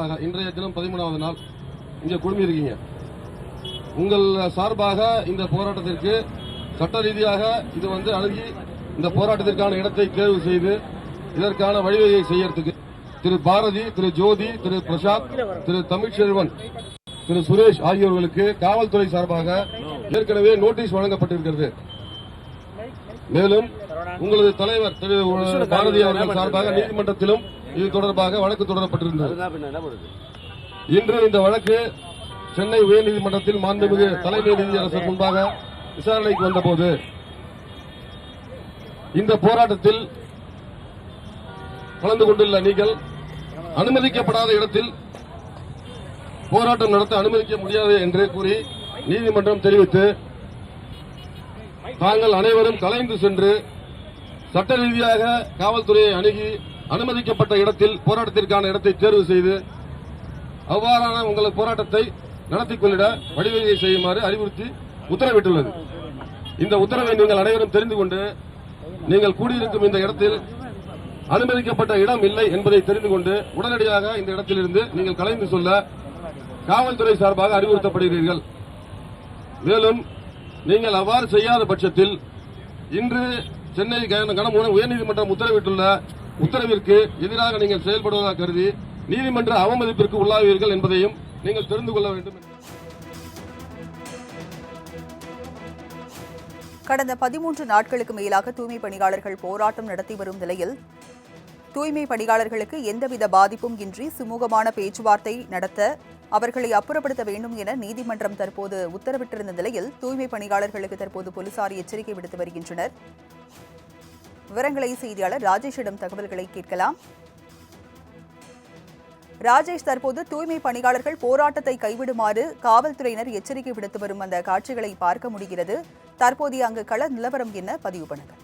இன்றைய தினம் பதிமூணாவது நாள் இங்கே குழுமியிருக்கீங்க. உங்கள் சார்பாக இந்த போராட்டத்திற்கு சட்ட ரீதியாக இது வந்து அணுகி இந்த போராட்டத்திற்கான இடத்தை தேர்வு செய்து இதற்கான வழிவகையை செய்யறதுக்கு திரு பாரதி திரு ஜோதி திரு பிரசாத் திரு தமிழ்ச்செல்வன் திரு சுரேஷ் ஆகியோர்களுக்கு காவல்துறை சார்பாக ஏற்கனவே நோட்டீஸ் வழங்கப்பட்டிருக்கிறது. மேலும் உங்களது தலைவர் திரு பாரதி அவர்கள் சார்பாக நீதிமன்றத்திலும் இது தொடர்பாக வழக்கு தொடரப்பட்டிருந்தது. இன்று இந்த வழக்கு சென்னை உயர்நீதிமன்றத்தில் மாண்புமிகு தலைமை நீதியரசர் முன்பாக விசாரணைக்கு வந்தபோது இந்த போராட்டத்தில் கலந்து கொண்டுள்ள நீங்கள் அனுமதிக்கப்படாத இடத்தில் போராட்டம் நடத்த அனுமதிக்க முடியாது என்று கூறி நீதிமன்றம் தெரிவித்து தாங்கள் அனைவரும் கலைந்து சென்று சட்ட ரீதியாக காவல்துறையை அணுகி அனுமதிக்கப்பட்ட இடத்தில் போராட்டத்திற்கான இடத்தை தேர்வு செய்து அவ்வாறான உங்களது போராட்டத்தை நடத்திக் கொள்ளிட வழிவகை செய்யுமாறு அறிவுறுத்தி உத்தரவிட்டுள்ளது. இந்த உத்தரவை நீங்கள் அனைவரும் தெரிந்து கொண்டு நீங்கள் கூடியிருக்கும் இந்த இடத்தில் அனுமதிக்கப்பட்ட இடம் இல்லை என்பதை தெரிந்து கொண்டு உடனடியாக இந்த இடத்திலிருந்து நீங்கள் கலைந்து சொல்ல காவல்துறை சார்பாக அறிவுறுத்தப்படுகிறீர்கள். மேலும் நீங்கள் அவ்வாறு செய்யாத பட்சத்தில் இன்று சென்னை கன- உயர்நீதிமன்றம் உத்தரவிட்டுள்ள உத்தரவிற்கு எதிராக நீங்கள் செயல்படுவதாக கருதி நீதிமன்ற அவமதிப்பிற்கு உள்ளாவீர்கள் என்பதையும் நீங்கள் தெரிந்து கொள்ள வேண்டும் கடந்த பதிமூன்று நாட்களுக்கு மேலாக தூய்மை பணியாளர்கள் போராட்டம் நடத்தி வரும் நிலையில் தூய்மை பணியாளர்களுக்கு எந்தவித பாதிப்பும் இன்றி சுமூகமான பேச்சுவார்த்தை நடத்த அவர்களை அப்புறப்படுத்த வேண்டும் என நீதிமன்றம் தற்போது உத்தரவிட்டிருந்த நிலையில் தூய்மை பணியாளர்களுக்கு தற்போது போலீசார் எச்சரிக்கை விடுத்து வருகின்றனர். விவரங்களை செய்தியாளர் ராஜேஷிடம் தகவல்களை கேட்கலாம். ராஜேஷ் தற்போது தூய்மை பணியாளர்கள் போராட்டத்தை கைவிடுமாறு காவல்துறையினர் எச்சரிக்கை விடுத்து வரும் அந்த காட்சிகளை பார்க்க முடிகிறது. தற்போதைய அங்கு கள நிலவரம் என்ன? பதிவு பண்ணுங்க.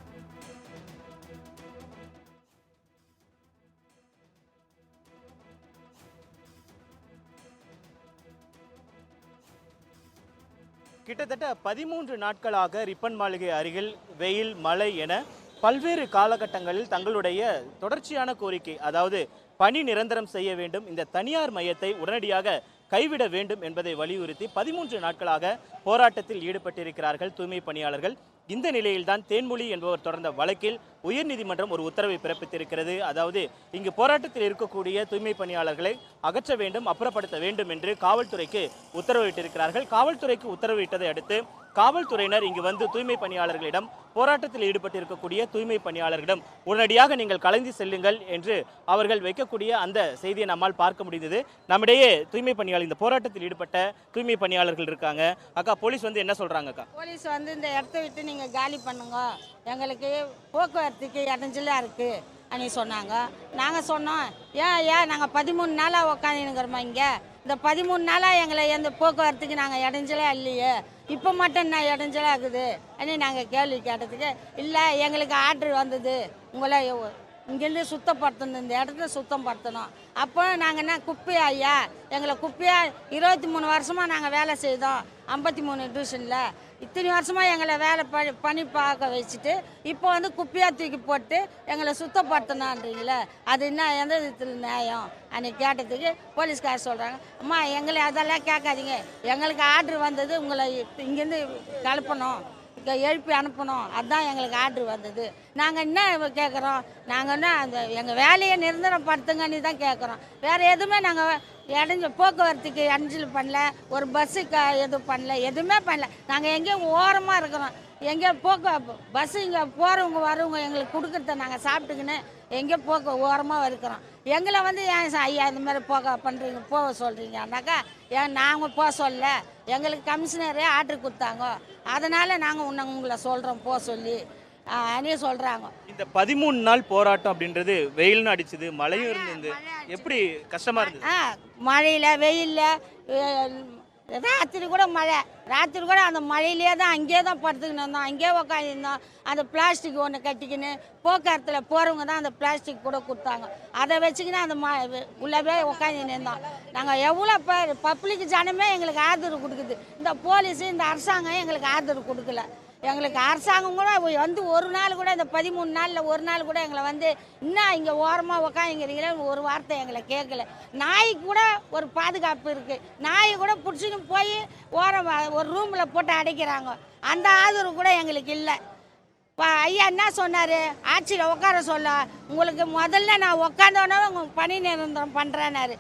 கிட்டத்தட்ட பதிமூன்று நாட்களாக ரிப்பன் மாளிகை அருகில் வெயில் மழை என பல்வேறு காலகட்டங்களில் தங்களுடைய தொடர்ச்சியான கோரிக்கை அதாவது பணி நிரந்தரம் செய்ய வேண்டும் இந்த தனியார் மையத்தை உடனடியாக கைவிட வேண்டும் என்பதை வலியுறுத்தி பதிமூன்று நாட்களாக போராட்டத்தில் ஈடுபட்டிருக்கிறார்கள் தூய்மை பணியாளர்கள். இந்த நிலையில்தான் தேன்மொழி என்பவர் தொடர்ந்த வழக்கில் உயர்நீதிமன்றம் ஒரு உத்தரவை பிறப்பித்திருக்கிறது. அதாவது இங்கு போராட்டத்தில் இருக்கக்கூடிய தூய்மை பணியாளர்களை அகற்ற வேண்டும் அப்புறப்படுத்த வேண்டும் என்று காவல்துறைக்கு உத்தரவிட்டிருக்கிறார்கள். காவல்துறைக்கு உத்தரவிட்டதை அடுத்து காவல்துறையினர் இங்கு வந்து தூய்மை பணியாளர்களிடம் போராட்டத்தில் ஈடுபட்டிருக்கக்கூடிய தூய்மை பணியாளர்களிடம் உடனடியாக நீங்கள் கலைந்து செல்லுங்கள் என்று அவர்கள் வைக்கக்கூடிய அந்த செய்தியை நம்மால் பார்க்க முடிந்தது. நம்மிடையே தூய்மை பணியாளர் இந்த போராட்டத்தில் ஈடுபட்ட தூய்மை பணியாளர்கள் இருக்காங்க. அக்கா போலீஸ் வந்து என்ன சொல்றாங்க அக்கா? போலீஸ் வந்து இந்த இடத்த விட்டு நீங்கள் காலி பண்ணுங்க. எங்களுக்கு போக்குவரத்துக்கு இடைஞ்சலா இருக்குது அப்படின்னு சொன்னாங்க. நாங்கள் சொன்னோம் ஏன் ஏன்? நாங்கள் பதிமூணு நாளாக உக்காந்துருக்கிறோமா இங்கே? இந்த பதிமூணு நாளாக எங்களை எந்த போக்குவரத்துக்கு நாங்கள் இடைஞ்சலே இல்லையே. இப்போ மட்டும் என்ன இடைஞ்சலாக இருக்குது? அப்படின்னு நாங்கள் கேள்வி கேட்டதுக்கு இல்லை எங்களுக்கு ஆர்டர் வந்தது. உங்களை இங்கேருந்து சுத்தப்படுத்தணும். இந்த இடத்த சுத்தம் படுத்தணும் அப்போ நாங்கள் என்ன குப்பையா ஐயா? எங்களை குப்பையா இருபத்தி மூணு வருஷமாக நாங்கள் வேலை செய்தோம். ஐம்பத்தி மூணு டியூஷனில் இத்தனை வருஷமாக எங்களை வேலை பணி பணி பார்க்க வச்சுட்டு இப்போ வந்து குப்பையாக தூக்கி போட்டு எங்களை சுத்தப்படுத்தணுன்றீங்களே அது என்ன எந்த விதத்தில் நியாயம்? அன்னைக்கு கேட்டதுக்கு போலீஸ்கார் சொல்கிறாங்க அம்மா எங்களை அதெல்லாம் கேட்காதீங்க. எங்களுக்கு ஆர்டர் வந்தது உங்களை இங்கேருந்து கிளப்பணும். எழுப்பி அனுப்பணும். அதுதான் எங்களுக்கு ஆர்டர் வந்தது. நாங்கள் என்ன கேட்குறோம் நாங்கள் என்ன அந்த எங்கள் வேலையை நிரந்தரப்படுத்துங்கன்னு தான் கேட்குறோம் வேறு எதுவுமே நாங்கள் இடைஞ்ச போக்குவரத்துக்கு அஞ்சல் பண்ணல. ஒரு பஸ்ஸு க எதுவும் பண்ணல. எதுவுமே பண்ணல. நாங்கள் எங்கேயும் ஓரமாக இருக்கிறோம். எங்கேயோ போக்கு பஸ்ஸு இங்கே போகிறவங்க வரவங்க எங்களுக்கு கொடுக்குறத நாங்கள் சாப்பிட்டுக்கின்னு எங்கே போக்க ஓரமாக இருக்கிறோம். எங்களை வந்து ஏன் ஐயா இந்த மாதிரி போக பண்ணுறீங்க போக சொல்கிறீங்கன்னாக்கா ஏன் நாங்கள் போக சொல்ல எங்களுக்கு கமிஷனரே ஆர்டர் கொடுத்தாங்க. அதனால் நாங்கள் உன்னை உங்களை சொல்கிறோம் போக சொல்லி. அனே சொல்கிறாங்க இந்த பதிமூணு நாள் போராட்டம் அப்படின்றது வெயில்னு அடிச்சது மழையும் இருந்தது. எப்படி கஷ்டமா இருந்தது? ஆ மழையில் வெயிலில் ராத்திரி கூட மழை. ராத்திரி கூட அந்த மழையிலே தான் அங்கேயே தான் படுத்துக்கின்னு இருந்தோம். அங்கேயே உட்காந்துருந்தோம் அந்த பிளாஸ்டிக் ஒன்று கட்டிக்கின்னு போக்குவரத்தில் போகிறவங்க தான் அந்த பிளாஸ்டிக் கூட கொடுத்தாங்க. அதை வச்சுக்கின்னு அந்த ம உள்ளவே உட்காந்துன்னு இருந்தோம். நாங்கள் எவ்வளோ பேர் பப்ளிக் ஜனமே எங்களுக்கு ஆதரவு கொடுக்குது. இந்த போலீஸு இந்த அரசாங்கம் எங்களுக்கு ஆதரவு கொடுக்கல. எங்களுக்கு அரசாங்கம் கூட வந்து ஒரு நாள் கூட இந்த பதிமூணு நாளில் ஒரு நாள் கூட எங்களை வந்து இன்னும் இங்கே ஓரமாக உக்காங்கிறீங்களே ஒரு வார்த்தை எங்களை கேட்கல. நாய்க்கு கூட ஒரு பாதுகாப்பு இருக்குது நாய் கூட பிடிச்சின்னு போய் ஓரம் ஒரு ரூமில் போட்டு அடைக்கிறாங்க. அந்த ஆதரவு கூட எங்களுக்கு இல்லை. இப்போ ஐயா என்ன சொன்னார்? ஆட்சியில் உட்கார சொல்ல. உங்களுக்கு முதல்ல நான் உட்காந்தோன்னே உங்களுக்கு பணி நிரந்தரம் பண்ணுறேன்னாரு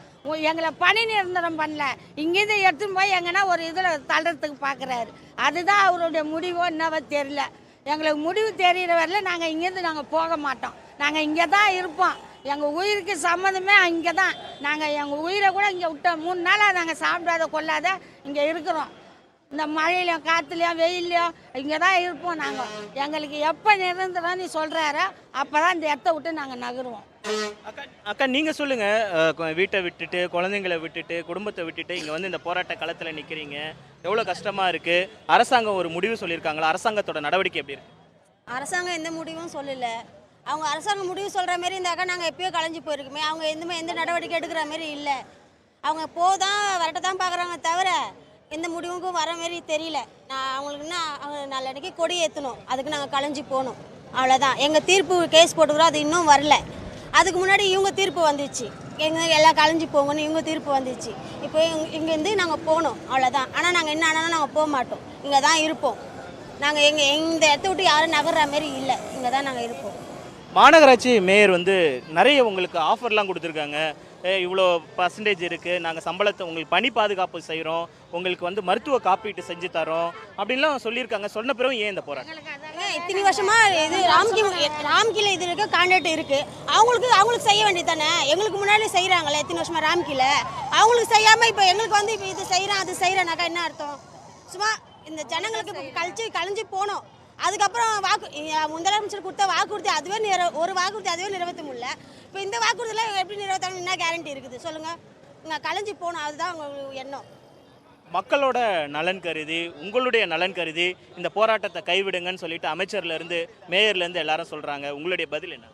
எங்களை பணி நிரந்தரம் பண்ணல. இங்கேருந்து எடுத்துன்னு போய் எங்கன்னா ஒரு இதில் தள்ளுறதுக்கு பார்க்குறாரு அதுதான் அவருடைய முடிவோ என்னவோ தெரியல. எங்களுக்கு முடிவு தெரிகிற வரையில் நாங்கள் இங்கேருந்து நாங்கள் போக மாட்டோம். நாங்கள் இங்கே தான் இருப்போம். எங்கள் உயிருக்கு சம்மந்தமே இங்கே தான் நாங்கள் எங்கள் உயிரை கூட இங்கே விட்டோம். மூணு நாளாக நாங்கள் சாப்பிடாத கொள்ளாத இங்கே இருக்கிறோம். இந்த மழையிலையும் காற்றுலையும் வெயிலையும் இங்கே தான் இருப்போம் நாங்கள் எங்களுக்கு எப்போ நிரந்தரம் நீ சொல்கிறாரோ அப்போ தான் இந்த இடத்த விட்டு நாங்கள் நகருவோம். அக்கா அக்கா நீங்க சொல்லுங்க. அஹ், கொ- வீட்டை விட்டுட்டு குழந்தைங்களை விட்டுட்டு குடும்பத்தை விட்டுட்டு இங்க வந்து இந்த போராட்ட களத்துல நிக்கிறீங்க. எவ்வளவு கஷ்டமா இருக்கு? அரசாங்கம் ஒரு முடிவு சொல்லியிருக்காங்களா? அரசாங்கத்தோட நடவடிக்கை எப்படி இருக்கு? அரசாங்கம் எந்த முடிவும் சொல்லல. அவங்க அரசாங்கம் முடிவு சொல்கிற மாரி இருந்தாக்கா நாங்கள் எப்பயோ கலைஞ்சு போயிருக்குமே. அவங்க எந்த எந்த நடவடிக்கை எடுக்கிற மாரி இல்லை. அவங்க போதான் வரட்ட தான் பார்க்குறாங்க தவிர எந்த முடிவுக்கும் வர மாரி தெரியல. நான் அவங்களுக்கு என்ன அவங்க நாளன்னைக்கு கொடி ஏற்றணும் அதுக்கு நாங்கள் களைஞ்சி போகணும். அவ்வளோதான் எங்கள் தீர்ப்பு கேஸ் போட்டுக்கிறோம் அது இன்னும் வரல. அதுக்கு முன்னாடி இவங்க தீர்ப்பு வந்துச்சு. எங்கே எல்லாம் களைஞ்சி போங்கன்னு இவங்க தீர்ப்பு வந்துச்சு. இப்போ இங்கேருந்து நாங்கள் போகணும். அவ்வளோதான் ஆனால் நாங்கள் என்ன ஆனாலும் நாங்கள் போக மாட்டோம். இங்கே தான் இருப்போம். நாங்கள் எங்கள் இந்த இடத்த விட்டு யாரும் நகர்ற மாதிரி இல்லை. இங்கே தான் நாங்கள் இருப்போம். மாநகராட்சி மேயர் வந்து நிறைய உங்களுக்கு ஆஃபர்லாம் கொடுத்துருக்காங்க. ஏ, இவ்வளோ பர்சன்டேஜ் இருக்குது நாங்கள் சம்பளத்தை உங்களுக்கு பணி பாதுகாப்பு செய்கிறோம் உங்களுக்கு வந்து மருத்துவ காப்பீட்டு செஞ்சு தரோம். அப்படின்லாம் சொல்லியிருக்காங்க. சொன்ன பிறகு ஏன் இந்த போராட்டம்? இத்தனை வருஷமா இது ராம்கி ராம்கில இது இருக்கு கான்ட்ராக்ட் இருக்கு. அவங்களுக்கு அவங்களுக்கு செய்ய வேண்டியது தானே எங்களுக்கு முன்னாடி செய்கிறாங்களே எத்தனை வருஷமா ராம்கில. அவங்களுக்கு செய்யாம இப்போ எங்களுக்கு வந்து இப்போ இது செய்கிறேன் அது செய்கிறேனாக்கா என்ன அர்த்தம்? சும்மா இந்த ஜனங்களுக்கு கழிச்சு கழிஞ்சு போனோம். அதுக்கப்புறம் வாக்கு முதலமைச்சர் கொடுத்த வாக்குறுதி அதுவே நிற ஒரு வாக்குறுதி அதுவே நிறைவேற்ற முடியல. இப்போ இந்த வாக்குறுதியில் எப்படி நிறைவேற்றணும் என்ன கேரண்டி இருக்குது? சொல்லுங்கள் இங்கே கலைஞ்சி போகணும். அதுதான் அவங்க எண்ணம். மக்களோட நலன் கருதி உங்களுடைய நலன் கருதி இந்த போராட்டத்தை கைவிடுங்கன்னு சொல்லிட்டு அமைச்சர்லேருந்து மேயர்லேருந்து எல்லாரும் சொல்கிறாங்க உங்களுடைய பதில் என்ன?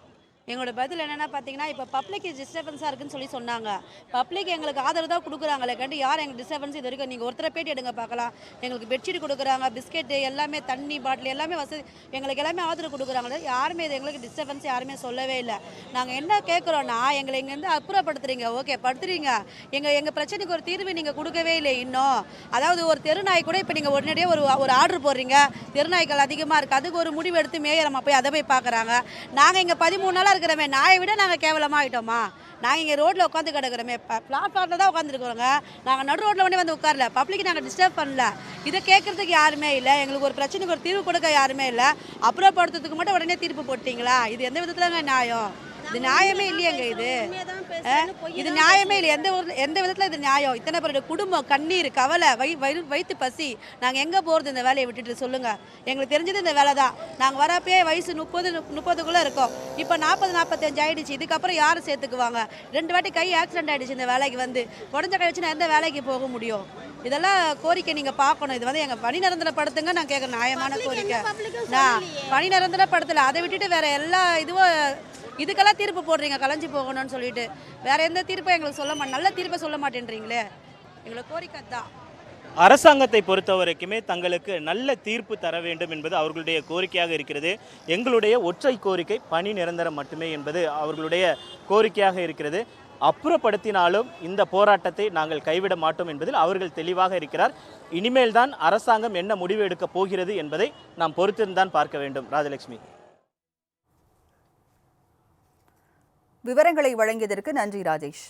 எங்களோட பதில் என்னென்னா பார்த்தீங்கன்னா இப்போ பப்ளிக் டிஸ்டர்பன்ஸாக இருக்குன்னு சொல்லி சொன்னாங்க. பப்ளிக் எங்களுக்கு ஆதரவு தான் கொடுக்குறாங்களே கண்டு யார் எங்களுக்கு டிஸ்டர்பன்ஸ் இது வரைக்கும்? நீங்கள் ஒருத்தரை பேட்டி எடுங்க பார்க்கலாம். எங்களுக்கு பெட்ஷீட் கொடுக்குறாங்க பிஸ்கெட்டு எல்லாமே தண்ணி பாட்டில் எல்லாமே வசதி எங்களுக்கு எல்லாமே ஆதரவு கொடுக்குறாங்களே யாருமே இது எங்களுக்கு டிஸ்டர்பன்ஸ் யாருமே சொல்லவே இல்லை. நாங்கள் என்ன கேட்குறோன்னா எங்களை இங்கேருந்து அப்புறப்படுத்துறீங்க. ஓகே படுத்துறீங்க. எங்கள் எங்கள் பிரச்சனைக்கு ஒரு தீர்வு நீங்கள் கொடுக்கவே இல்லை இன்னும். அதாவது ஒரு தெருநாய் கூட இப்போ நீங்கள் உடனடியாக ஒரு ஒரு ஆர்டர் போடுறீங்க. தெருநாய்கள் அதிகமாக இருக்குது அதுக்கு ஒரு முடிவு எடுத்து மேயர் போய் அதை போய் பார்க்குறாங்க. நாங்கள் இங்கே பதிமூணு கேவலமாக இருக்கிறோமே நாயை விட நாங்கள் கேவலமாக ஆகிட்டோமா நாங்கள் இங்கே ரோட்டில் உட்காந்து கிடக்குறோமே பிளாட்ஃபார்மில் தான் உட்காந்துருக்குறோங்க நாங்கள் நடு ரோட்டில் ஒன்றே வந்து உட்காரல பப்ளிக் நாங்கள் டிஸ்டர்ப் பண்ணல. இதை கேட்குறதுக்கு யாருமே இல்லை எங்களுக்கு ஒரு பிரச்சனைக்கு ஒரு தீர்வு கொடுக்க யாருமே இல்லை. அப்புறப்படுத்துறதுக்கு மட்டும் உடனே தீர்ப்பு போட்டிங்களா? இது எந்த விதத்துலங்க நியாயம்? இது நியாயமே இல்லையங்க இது. இது நியாயமே இல்லை எந்த ஒரு எந்த விதத்தில் இது நியாயம்? இத்தனை பேருடைய குடும்பம் கண்ணீர் கவலை வை வயிறு வயிற்று பசி. நாங்கள் எங்கே போகிறது இந்த வேலையை விட்டுட்டு சொல்லுங்கள் எங்களுக்கு தெரிஞ்சது இந்த வேலை தான். நாங்கள் வரப்பே வயசு முப்பது முப்பதுக்குள்ளே இருக்கோம். இப்போ நாற்பது நாற்பத்தஞ்சு ஆயிடுச்சு. இதுக்கப்புறம் யார் சேர்த்துக்குவாங்க? ரெண்டு வாட்டி கை ஆக்சிடென்ட் ஆயிடுச்சு இந்த வேலைக்கு வந்து. உடஞ்ச கை வச்சு நான் எந்த வேலைக்கு போக முடியும்? இதெல்லாம் கோரிக்கை நீங்கள் பார்க்கணும். இது வந்து எங்கள் பணி நிரந்தரப்படுத்துங்க நான் கேட்குற நியாயமான கோரிக்கை. நான் பணி நிரந்தரப்படுத்தலை. அதை விட்டுட்டு வேற எல்லா இதுவும் இதுக்கெல்லாம் தீர்ப்பு போடுறீங்க கலைஞ்சு போகணும்னு சொல்லிட்டு. வேற எந்த தீர்ப்பும் எங்களுக்கு சொல்ல மாட்டேன் நல்ல தீர்ப்பை சொல்ல மாட்டேன்றீங்களே. எங்களுக்கு கோரிக்கை தான் அரசாங்கத்தை பொறுத்த வரைக்குமே தங்களுக்கு நல்ல தீர்ப்பு தர வேண்டும் என்பது அவர்களுடைய கோரிக்கையாக இருக்கிறது. எங்களுடைய ஒற்றை கோரிக்கை பணி நிரந்தரம் மட்டுமே என்பது அவர்களுடைய கோரிக்கையாக இருக்கிறது. அப்புறப்படுத்தினாலும் இந்த போராட்டத்தை நாங்கள் கைவிட மாட்டோம் என்பதில் அவர்கள் தெளிவாக இருக்கிறார். இனிமேல் தான் அரசாங்கம் என்ன முடிவு எடுக்கப் போகிறது என்பதை நாம் பொறுத்திருந்தான் பார்க்க வேண்டும். ராஜலட்சுமி. விவரங்களை வழங்கியதற்கு நன்றி ராஜேஷ்.